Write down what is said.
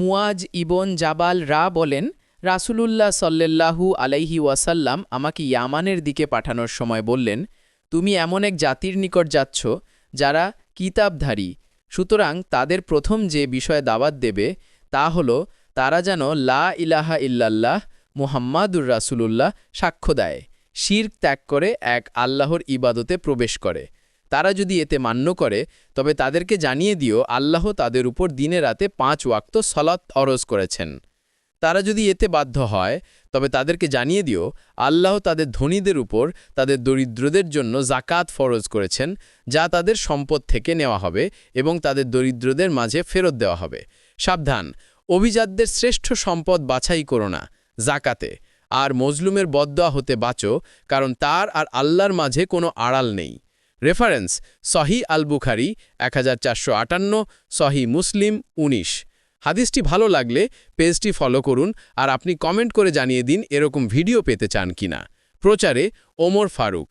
মুয়াজ ইবন জাবাল রা বলেন, রাসূলুল্লাহ সাল্লাল্লাহু আলাইহি ওয়াসাল্লাম আমাকে ইয়ামানের দিকে পাঠানোর সময় বললেন, তুমি এমন এক জাতির নিকট যাচ্ছ যারা কিতাবধারী। সুতরাং তাদের প্রথম যে বিষয়ে দাওয়াত দেবে তা হল, তারা যেন লা ইলাহা ইল্লাল্লাহ মুহাম্মাদুর রাসূলুল্লাহ সাক্ষ্য দেয়। শির ত্যাগ করে এক আল্লাহর ইবাদতে প্রবেশ করে। তারা যদি এতে মান্য করে, তবে তাদেরকে জানিয়ে দিও, আল্লাহ তাদের উপর দিনে রাতে পাঁচ ওয়াক্ত সলাৎ অরজ করেছেন। তারা যদি এতে বাধ্য হয়, তবে তাদেরকে জানিয়ে দিও, আল্লাহ তাদের ধনীদের উপর তাদের দরিদ্রদের জন্য জাকাত ফরজ করেছেন, যা তাদের সম্পদ থেকে নেওয়া হবে এবং তাদের দরিদ্রদের মাঝে ফেরত দেওয়া হবে। সাবধান, অভিজাতদের শ্রেষ্ঠ সম্পদ বাছাই করো না জাকাতে আর মজলুমের বদয়া হতে বাঁচো, কারণ তার আর আল্লাহর মাঝে কোনো আড়াল নেই। রেফারেন্স সহি আল বুখারি এক সহি মুসলিম ১৯ হাদিসটি ভালো লাগলে পেজটি ফলো করুন আর আপনি কমেন্ট করে জানিয়ে দিন এরকম ভিডিও পেতে চান কিনা। প্রচারে ওমর ফারুক।